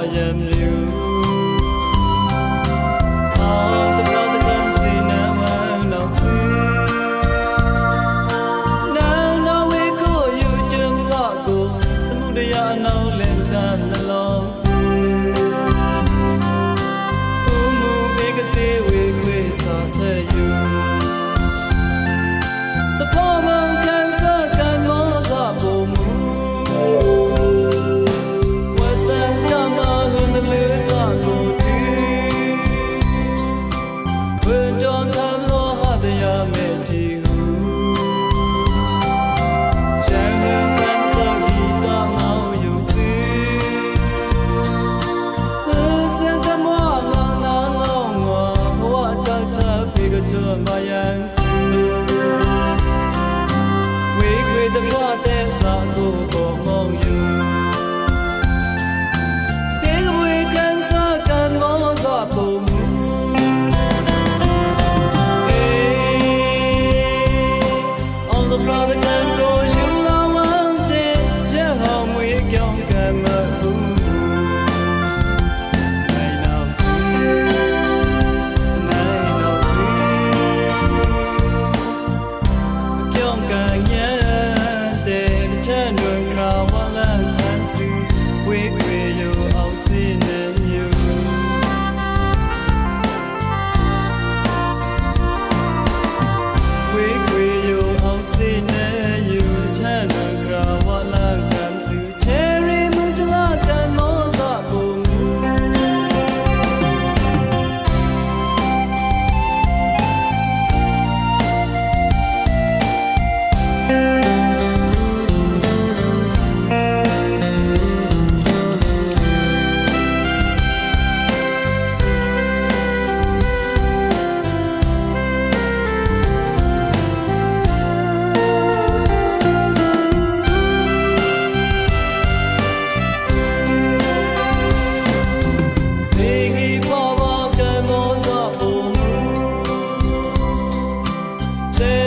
I am new. yansi we kwe da kwa te sa ko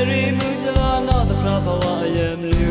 ရီမူချလာနာသခရာဘဝအယံလူ